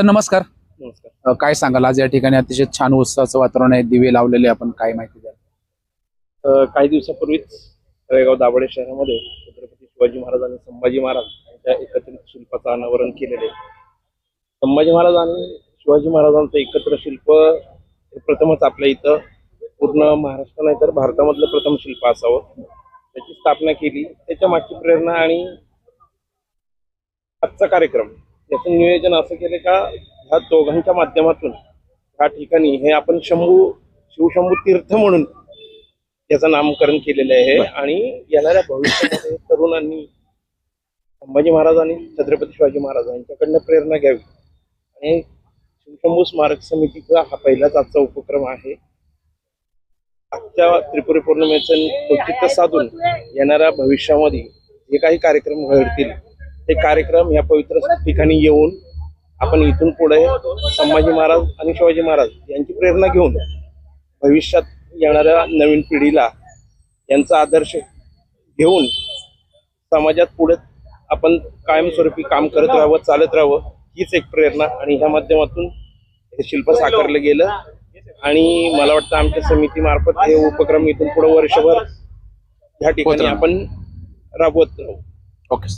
तर नमस्कार. नमस्कार. अ, काय सांगाल? आज या ठिकाणी अतिशय छान उत्साहाचं वातावरण आहे. दिवे लावलेले आपण काय माहिती द्याल? अ, काही दिवसापूर्वीच तळेगाव दाभाडे शहरामध्ये छत्रपती शिवाजी महाराज आणि संभाजी महाराज यांच्या एकत्रित शिल्पाचं अनावरण केलेले. संभाजी महाराज आणि शिवाजी महाराजांचं एकत्र शिल्प हे प्रथमच आपल्या इथं पूर्ण महाराष्ट्र नाही तर भारतामधलं प्रथम शिल्प असावं. त्याची स्थापना केली. त्याच्या मागची प्रेरणा आणि आजचा कार्यक्रम याचं नियोजन असं केलं का ह्या दोघांच्या माध्यमातून ह्या ठिकाणी हे आपण शंभू शिवशंभू तीर्थ म्हणून याचं नामकरण केलेलं आहे. आणि येणाऱ्या भविष्यामध्ये तरुणांनी संभाजी महाराज आणि छत्रपती शिवाजी महाराज यांच्याकडनं प्रेरणा घ्यावी. आणि शिवशंभू स्मारक समितीचा हा पहिलाच आजचा उपक्रम आहे. आजच्या त्रिपुरी पौर्णिमेचं औचित्य साधून येणाऱ्या भविष्यामध्ये जे काही कार्यक्रम घडतील ते कार्यक्रम या पवित्र ठिकाणी येऊन आपण इथून पुढे संभाजी महाराज आणि शिवाजी महाराज यांची प्रेरणा घेऊन भविष्यात येणाऱ्या नवीन पिढीला यांचा आदर्श घेऊन समाजात पुढे आपण कायमस्वरूपी काम करत राहावं चालत राहावं हीच एक प्रेरणा आणि ह्या माध्यमातून हे शिल्प साकारलं गेलं. आणि मला वाटतं आमच्या समितीमार्फत हे उपक्रम इथून पुढे वर्षभर ह्या ठिकाणी. आपण राबवत राहू. ओके